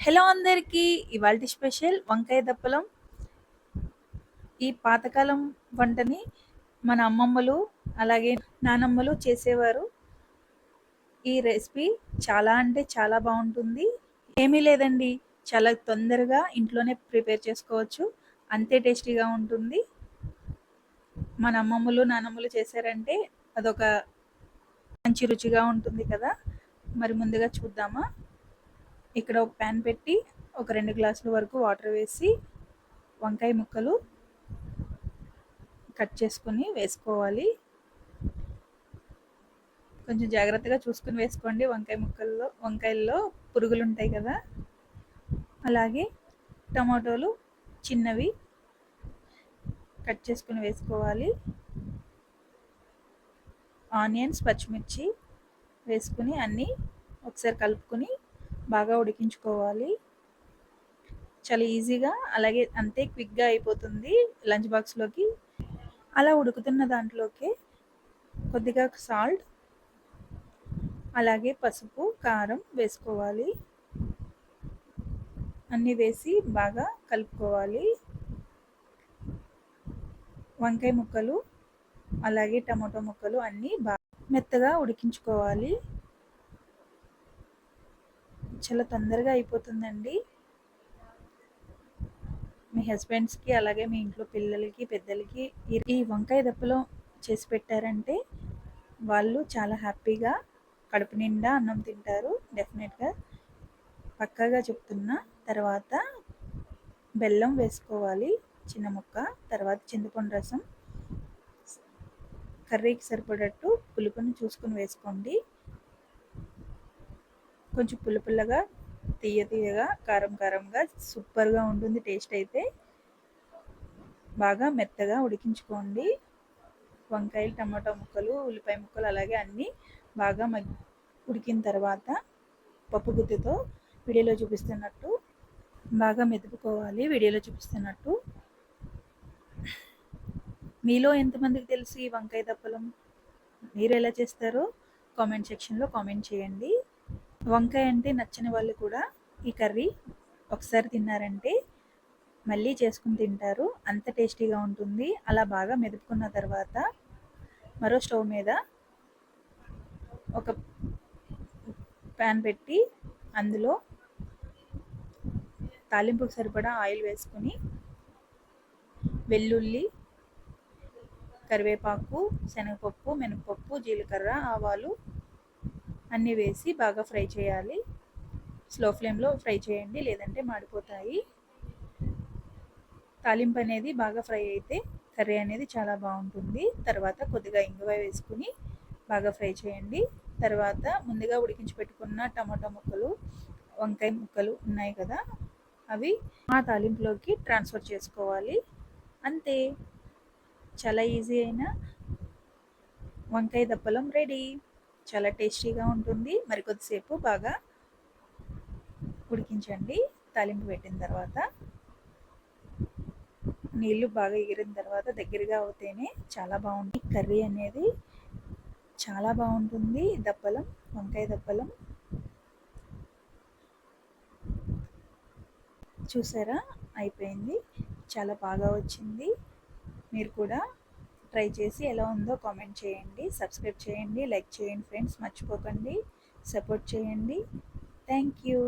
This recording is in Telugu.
హలో అందరికీ ఇవాళ స్పెషల్ వంకాయ దప్పలం. ఈ పాతకాలం వంటని మన అమ్మమ్మలు అలాగే నానమ్మలు చేసేవారు. ఈ రెసిపీ చాలా అంటే చాలా బాగుంటుంది. ఏమీ లేదండి చాలా తొందరగా ఇంట్లోనే ప్రిపేర్ చేసుకోవచ్చు. అంతే టేస్టీగా ఉంటుంది. మన అమ్మమ్మలు నానమ్మలు చేశారంటే అదొక మంచి రుచిగా ఉంటుంది కదా. మరి ముందుగా చూద్దామా? ఇక్కడ ఒక ప్యాన్ పెట్టి ఒక రెండు గ్లాసుల వరకు వాటర్ వేసి వంకాయ ముక్కలు కట్ చేసుకొని వేసుకోవాలి. కొంచెం జాగ్రత్తగా చూసుకుని వేసుకోండి. వంకాయ ముక్కల్లో వంకాయల్లో పురుగులు ఉంటాయి కదా. అలాగే టమాటోలు చిన్నవి కట్ చేసుకుని వేసుకోవాలి. ఆనియన్స్ పచ్చిమిర్చి వేసుకుని అన్నీ ఒకసారి కలుపుకొని బాగా ఉడికించుకోవాలి. చాలా ఈజీగా అలాగే అంతే క్విక్గా అయిపోతుంది లంచ్ బాక్స్లోకి. అలా ఉడుకుతున్న దాంట్లోకి కొద్దిగా సాల్ట్ అలాగే పసుపు కారం వేసుకోవాలి. అన్నీ వేసి బాగా కలుపుకోవాలి. వంకాయ ముక్కలు అలాగే టమాటో ముక్కలు అన్నీ బాగా మెత్తగా ఉడికించుకోవాలి. చాలా తొందరగా అయిపోతుందండి. మీ హస్బెండ్స్కి అలాగే మీ ఇంట్లో పిల్లలకి పెద్దలకి ఈ వంకాయ దప్పలో చేసి పెట్టారంటే వాళ్ళు చాలా హ్యాపీగా కడుపు నిండా అన్నం తింటారు డెఫినెట్గా. పక్కాగా చెప్తున్నా తర్వాత బెల్లం వేసుకోవాలి చిన్న ముక్క తర్వాత చింతపండు రసం కర్రీకి సరిపడట్టు పులుపును చూసుకొని వేసుకోండి. కొంచెం పుల్ల పుల్లగా తీయ తీయగా కారం కారంగా సూపర్గా ఉంటుంది టేస్ట్ అయితే. బాగా మెత్తగా ఉడికించుకోండి. వంకాయలు టమాటా ముక్కలు ఉల్లిపాయ ముక్కలు అలాగే అన్నీ బాగా ఉడికిన తర్వాత పప్పు గుత్తితో వీడియోలో చూపిస్తున్నట్టు బాగా మెదుపుకోవాలి వీడియోలో చూపిస్తున్నట్టు. మీలో ఎంతమందికి తెలుసు ఈ వంకాయ దప్పలం? మీరు ఎలా చేస్తారో కామెంట్ సెక్షన్లో కామెంట్ చేయండి. వంకాయ అంటే నచ్చని వాళ్ళు కూడా ఈ కర్రీ ఒకసారి తిన్నారంటే మళ్ళీ చేసుకుని తింటారు. అంత టేస్టీగా ఉంటుంది. అలా బాగా మెదుపుకున్న తర్వాత మరో స్టవ్ మీద ఒక ప్యాన్ పెట్టి అందులో తాలింపుకు సరిపడా ఆయిల్ వేసుకొని వెల్లుల్లి కరివేపాకు శనగపప్పు మినపప్పు జీలకర్ర ఆవాలు అన్నీ వేసి బాగా ఫ్రై చేయాలి. స్లో ఫ్లేమ్లో ఫ్రై చేయండి లేదంటే మాడిపోతాయి. తాలింపు అనేది బాగా ఫ్రై అయితే కర్రీ అనేది చాలా బాగుంటుంది. తర్వాత కొద్దిగా ఇంగువ వేసుకుని బాగా ఫ్రై చేయండి. తర్వాత ముందుగా ఉడికించి పెట్టుకున్న టమాటా ముక్కలు వంకాయ ముక్కలు ఉన్నాయి కదా అవి ఆ తాలింపులోకి ట్రాన్స్ఫర్ చేసుకోవాలి. అంతే. చాలా ఈజీ అయిన వంకాయ దప్పలం రెడీ. చాలా టేస్టీగా ఉంటుంది. మరి కొద్దిసేపు బాగా ఉడికించండి. తాలింపు పెట్టిన తర్వాత నీళ్ళు బాగా ఎగిరిన తర్వాత దగ్గరగా అవుతేనే చాలా బాగుంటుంది. కర్రీ అనేది చాలా బాగుంటుంది. దప్పలం వంకాయ దప్పలం. చూసారా? అయిపోయింది. చాలా బాగా వచ్చింది. మీరు కూడా ట్రై చేసి ఎలా ఉందో కామెంట్ చేయండి. సబ్స్క్రైబ్ చేయండి లైక్ చేయండి ఫ్రెండ్స్. మర్చిపోకండి. సపోర్ట్ చేయండి. Thank you